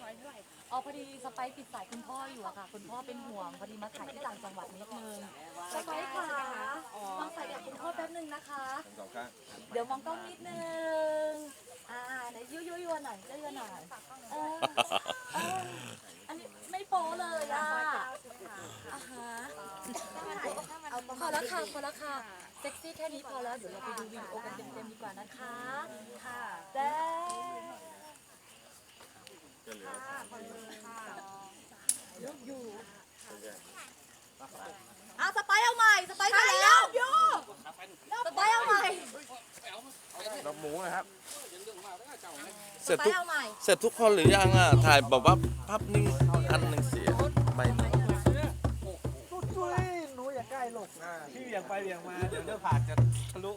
ซอยเท่าไหร่อ๋อพอดีสไปซ์ติดสายคุณพ่ออยู่อะค่ะ คุณพ่อเป็นห่วงพอดีมาถ่ายที่ต่างจังหวัดนิดนึงสไปซ์ค่ะมองสายกับคุณพ่อแป๊บนึงนะคะ ทั้งสองข้างเดี๋ยวมองกล้องนิดนึงอ่าเดี๋ยวยุ่ยยุ่ยๆหน่อยยุ่ยๆหน่อยเออเอออันนี้ไม่โป๊เลยอะอ่าฮะพอแล้วค่ะพอแล้วค่ะเซ็กซี่แค่นี้พอแล้วเดี๋ยวเราไปดูวิดีโอกันเต็มๆดีกว่านะคะ ค่ะได้ ก็เหลื ออยู่อะสไปซ์เอาใหม่สไปซ์ไปแล้วอยู่สไปซ์เอาใหม่ดอกหมูนะครับ เสร็จสไปทุกซ์เอาใหม่เสร็จทุกคนหรือยังอะ ถ่ายแบบว่าภาพนิ่งอันหนึ่งเสียใบหนึ่งช่วยหนูอย่าใกล้หลกนะพี่เบี่ยงไปเบี่ยงมา เดี๋ยวเนื้อผ่านจะทะลุ